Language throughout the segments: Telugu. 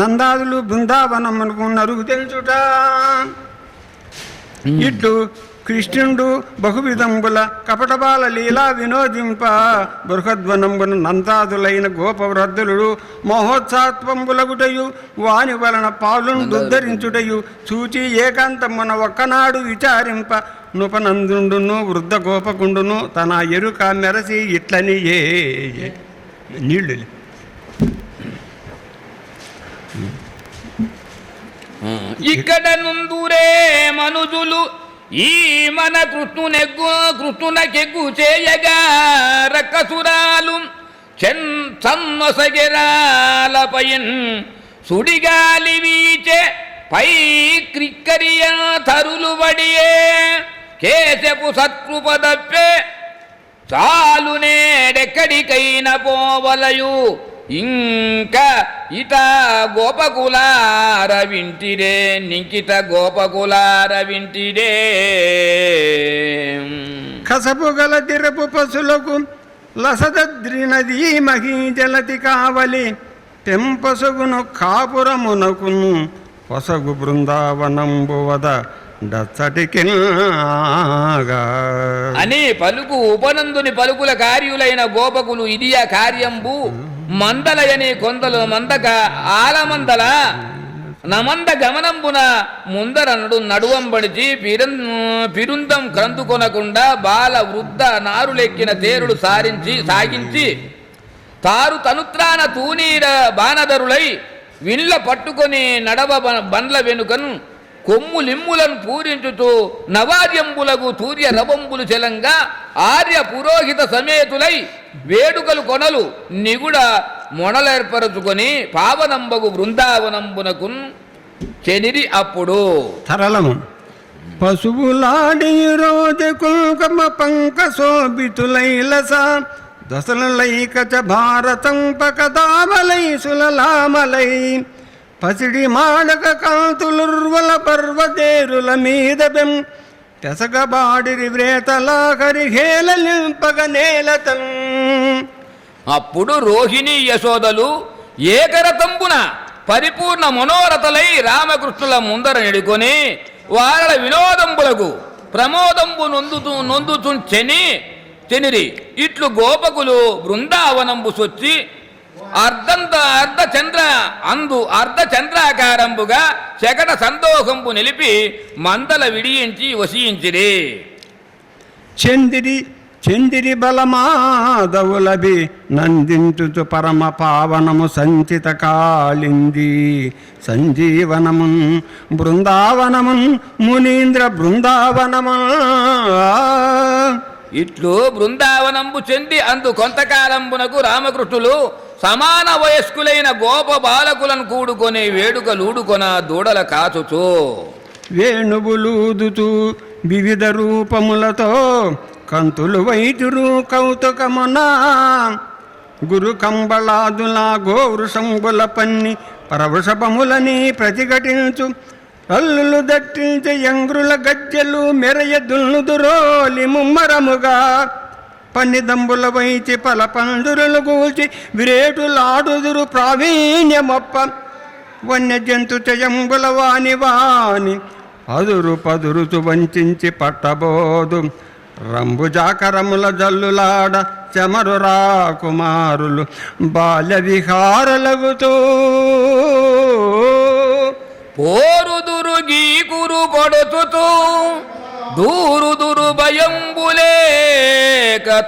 నందాదులు బృందావనమునకు నరుగు తెలుచుట. ఇట్లు కృష్ణుడు బహువిధంబుల కపటబాల లీలా వినోదింప. బృహద్వనంబున నందాదులైన గోపవృద్ధులు మహోత్సాత్వంబులగుటయు వాని వలన పాలుండుద్ధరించుటయు చూచి ఏకాంతమున ఒక్కనాడు విచారింప. నృపనందుండును వృద్ధ గోపకుండును తన ఎరుక మెరసి ఇట్లని ఏ ఏ- నీళ్ళు ఇక్కడ నుందురే మనుజులు ఈ మన కృష్ణునెగ్గు కృష్ణునకెగ్గు చేయగా రక్కసురాలు చెన్ సన్నసగిరాలపైన్ సుడిగాలి వీచే పై క్రిక్కరియ తరులు వడియే కేశపు సత్కృపదప్పే చాలు నేడెక్కడికైనా పోవలయు ఇంకా ఇట గోపకులార వింటిరే నింకిట గోపకులార వింటిరే కసపు గల తిరపు పశులకు లసదద్రి నదీ మహీ జలతి కావలి తెంపసగును కాపురమునకును పొసగు బృందావనంబు వద డచ్చటికిల్గా అని పలుకు ఉపనందుని పలుకుల కార్యులైన గోపకులు ఇదియ కార్యంబు? మందలయని కొందలు మందక ఆలమందల నమంద గమనంబున ముందరనడు నడువంబడిచి పిరం పిరుందం క్రందుకొనకుండా బాల వృద్ధ నారులెక్కిన తేరుడు సారించి సాగించి తారు తనుత్రాన తూనీర బాణధరులై విళ్ళ పట్టుకొని నడవ బండ్ల వెనుకను కొమ్ము లిమ్ములను పూరించుతూ నవార్యంబులకు తూర్య రవంబులు చెలంగా ఆర్య పురోహిత సమేతులై వేడుకలు కొనలు. నిగుడ మొనలేర్పరచుకొని పావనంబగు బృందావనంబునకున్ చెనిరి అప్పుడు. తరళము పశువులాడి రోజు కుంకుమ పంక శోభితులైలస దశలైక చ భారతం పకదామలై సులలామలై పసిడి మాడక కాంతులుర్వల పర్వతేరుల మీద బెం తెసగబాడిరి వ్రేతలాకరి హేళలింపగ నేలతం అప్పుడు రోహిణి యశోదలు ఏకరతంబున పరిపూర్ణ మనోరథలై రామకృష్ణుల ముందర నిడుకొని వారల వినోదంబులకు ప్రమోదంబు నొందుతూ నొందుతుంచెని చెనిరి ఇట్లు గోపకులు బృందావనంబు సొచ్చి అర్ధంత అర్ధ చంద్ర అందు అర్ధ చంద్రాకారంబుగా శకట సంతోషంబు నిలిపి మందల విడియించి వసించిరి చెందిరి చెందిరి బలమాదవులభి నందించుచు పరమ పావనము సంచిత కాళింది. సంజీవనమున్ బృందావనమున్ మునీంద్ర బృందావనము ఇట్లు బృందావనంబు చెంది అందు కొంతకాలంబునకు రామకృష్ణులు సమాన వయస్కులైన గోప బాలకులను కూడుకొనే వేడుకలూడుకొన దూడల కాచుచు. వేణువులూదుతూ వివిధ రూపములతో కంతులు వైద్యురు కౌతుకమునా. గురు కంబళాదుల గోవృషంబుల పన్ని పరవృషభములని ప్రతిఘటించు. అల్లులు దట్టించే యంగ్రుల గజ్జలు మెరయ దుల్లుదురోలి ముమ్మరముగా. పన్నిదంబుల వహించి పల పందురులు గూల్చి విరేటులాడుదురు ప్రావీణ్యమప్ప. వన్య జంతు చయంబుల వాని వాని అదురు పదురుతు వంచించి పట్టబోదు. రంబు జాకరముల జల్లులాడ చమరు రాకుమారులు బాల్య విహారలగుతూ పోరుదురు గీకురు కొడుతుతూ దూరుదురు భయంబులేక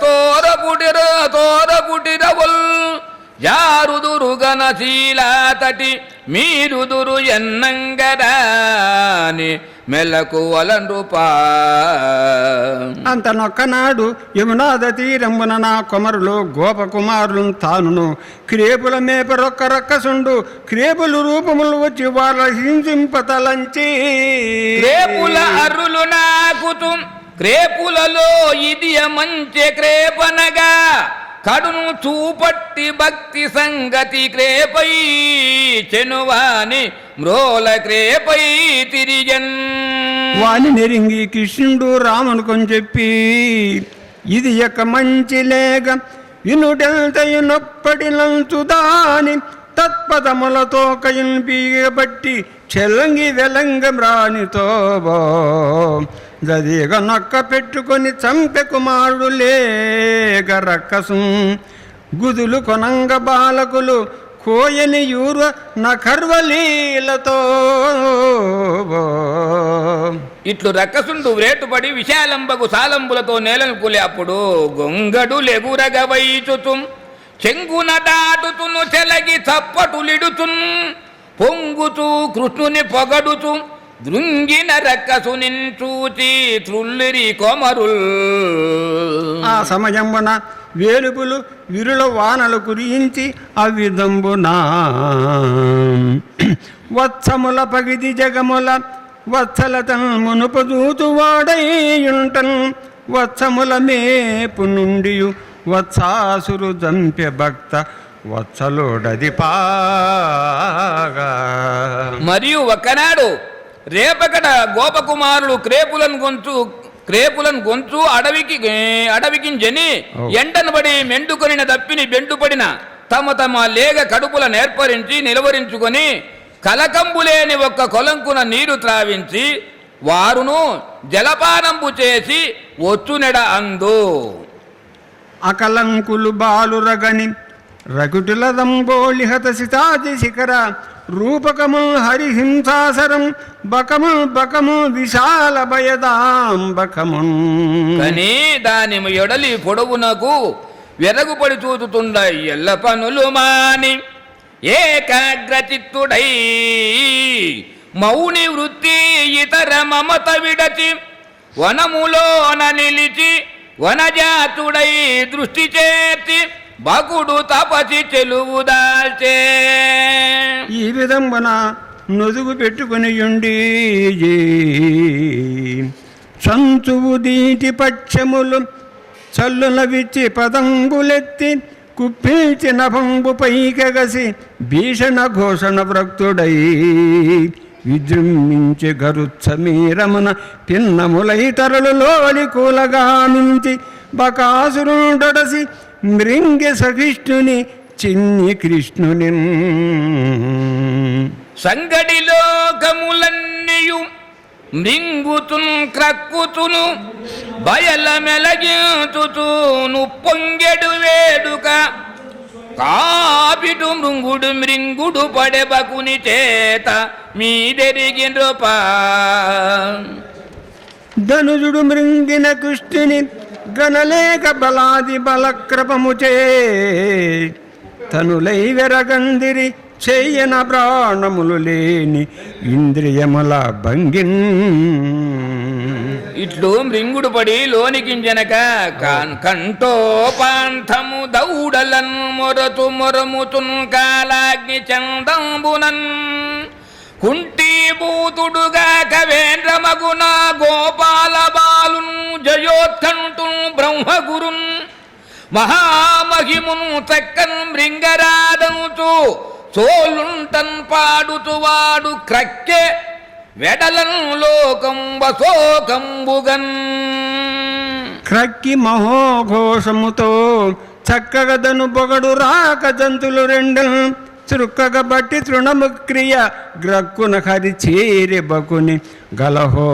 తోర పుటిర తోర పుటిరవుల్ జారుదురు గణశీలాతటి మీరుదురు ఎన్నంగరాని మెలకు వలండ్రుపా అంత నొక్కనాడు యమునాద తీరంబున నా కొమరులు గోపకుమారులు తానును. క్రేపుల మేప రొక్క రక్కసుండు క్రేపులు రూపములు వచ్చి వాళ్ళ హింసింపతలంచి క్రేపుల అర్రులు నాకుతు క్రేపులలో ఇది మంచి క్రేపనగా కడును చూపట్టి భక్తి సంగతి క్రేపై చెనువాని మ్రోల క్రేపై తిరిగన్. వాని నెరింగి కృష్ణుడు రామునుకొని చెప్పి ఇది యొక్క మంచి లేగ వినుటెల్తయు నొప్పటి తత్పదములతో కయున్ బీగబట్టి చెలంగి రాణితో మ్రానితో జదిగ నొక్క పెట్టుకొని చంపె కుమారుడు లేగ రక్కసు గుదులు కొనంగ బాలకులు కోయని యూర నఖర్వలీలతో ఇట్లు రక్కసుండు వ్రేటుపడి విశాలంబకు సాలంబులతో నేలను కూలే అప్పుడు గొంగడు లెగురగ వైచుతు. చెంగున దాటుతును చెలగి చప్పటులిడుతున్ పొంగుతూ కృష్ణుని పొగడుతూ దృంగిన రక్కసుని త్రుల్లిరి కొమరుల్. ఆ సమయమున వేలుపులు విరుల వానలు కురించి అవిదంబునా. వత్సముల పగిది జగముల వత్సలతన్ మునుపదూతు వాడైయుంటన్. వత్సముల మేపు నుండి వత్సాసురు దంప్య భక్త వత్సలోడది పాగా మరియు ఒకనాడు రేపకట గోపకుమారుడు క్రేపులను గొంతు క్రేపులను గొంతు అడవికి అడవికింజని. ఎండను పడి మెండుకొనిన దప్పిని బెండుపడిన తమ తమ లేగ కడుపుల నేర్పరించి నిలవరించుకొని కలకంబులేని ఒక్క కొలంకున నీరు త్రావించి వారును జలపానంబు చేసి వచ్చునెడ అందు అకలంకులు బాలురగని రకుటుల సితాది శిఖర రూపకము హరిహింసాసరం బకము బకము విశాల భయదాం బకము దాని ఎడలి పొడవునకు వెరగుపడి చూచుతుండ ఎల్ల పనులు మాని ఏకాగ్రచిత్తుడై మౌని వృత్తి ఇతర మమత విడచి వనములోన నిలిచి వనజాతుడై దృష్టి చేర్చి బకుడు తపసి చెలువుదాల్చే ఈ విధంబన నొదుగు పెట్టుకునియుండి సంతువు దీటి పక్షములు చల్లుల విచ్చి పదంబులెత్తి కుప్పించి నభంబు పైకగసి భీషణ ఘోషణ భక్తుడై విజృంభించి గరుత్సమీరమున పిన్నములై తరలులోని కూలగామించి బకాసురుడసి మృంగి సహిష్ణుని చిన్ని కృష్ణుని. సంగడి లోకములన్నీయు మృంగుతున్ క్రక్కుతును బయల మెలగించుతూను పొంగెడు వేడుక. కాపిటు మృంగుడు మృంగుడు పడెబకుని చేత మీదెరిగినృపా. ధనుజుడు మృంగిన కృష్ణుని గణలేక బలాది బలక్రపముచే తనులై వెరగందిరి చేయన ప్రాణములు లేని ఇంద్రియముల భంగిన్. ఇట్లు మృంగుడు పడి లోనికింజనక కాన్ కంటో దౌడలన్ మొరతు మొరముతున్ కాలాగ్ని చందంబునన్. కుంటి బూతుడుగా కవేంద్రమగున గోపాల బాలున్ జయోత్కంటున్ బ్రహ్మగురున్ మహామహిమును చక్కన్ మృంగరాదనుచు సోలుంటన్ పాడుతు వాడు క్రక్కె వెడలన్ లోకంబ శోకంబుగన్ క్రక్కి మహోఘోషముతో చక్కగదను పొగడు రాక జంతులు రెండు చురుక్కగబట్టి తృణము క్రియ గ్రక్కున హరి చేరి బకుని గలహో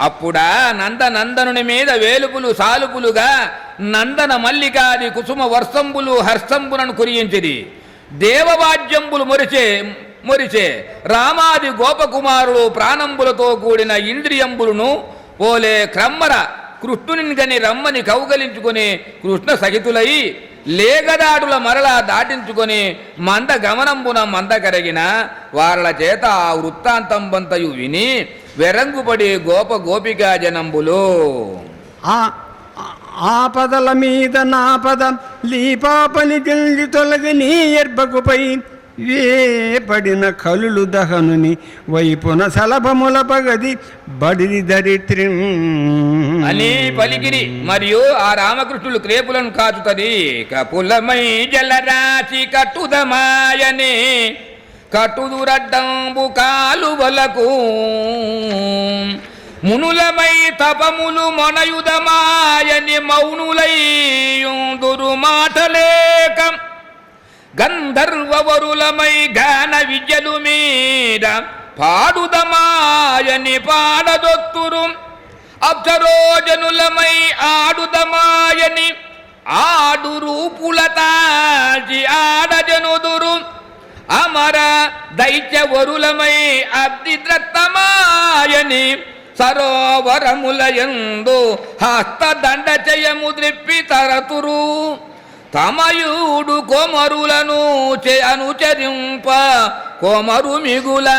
అప్పుడా నందనందనుని మీద వేలుపులు సాలుపులుగా నందన మల్లికాది కుసుమ వర్షంబులు హర్షంబులను కురియించిది దేవవాద్యంబులు మొరిచే మొరిచే రామాది గోపకుమారులు ప్రాణంబులతో కూడిన ఇంద్రియంబులను పోలే క్రమ్మర కృష్ణుని గని రమ్మని కౌగలించుకుని కృష్ణ సహితులై లేగదాడుల మరలా దాటించుకొని మంద గమనంబున మంద కరిగిన వాళ్ళ చేత ఆ వృత్తాంతం బంతయు విని వెరంగుపడి గోప గోపికా జనంబులు. ఆ ఆపదల మీద నాపద లీపాపని దిల్లి తొలగి నీ ఎర్బకుపై వేపడిన కలులు దహనుని వైపున సలభముల పగది బడిది దరిత్రి అని పలికిరి. మరియు ఆ రామకృష్ణులు క్రేపులను కాచుతది కపులమై జలరాశి కట్టుదమాయనే. కటుదురడ్డంబు కాలువలకు. మునులమై తపములు మొనయుధమాయని మౌనులైయుందురు మాటలేకం. గంధర్వరులమై గాన విద్యలు మీద పాడుదమాయని పాడదొత్తురు. అప్సరోజనులమై ఆడుదమాయని ఆడు రూపుల తాచి ఆడజనుదురు. అమర దైత్యవరులమై అబ్దిద్రత్తమాయని సరోవరములయందు హస్తదండ చేయము ద్రిప్పి తరతురు తమయుడు కోమరులను అనుచరింప కోమరు మిగులా.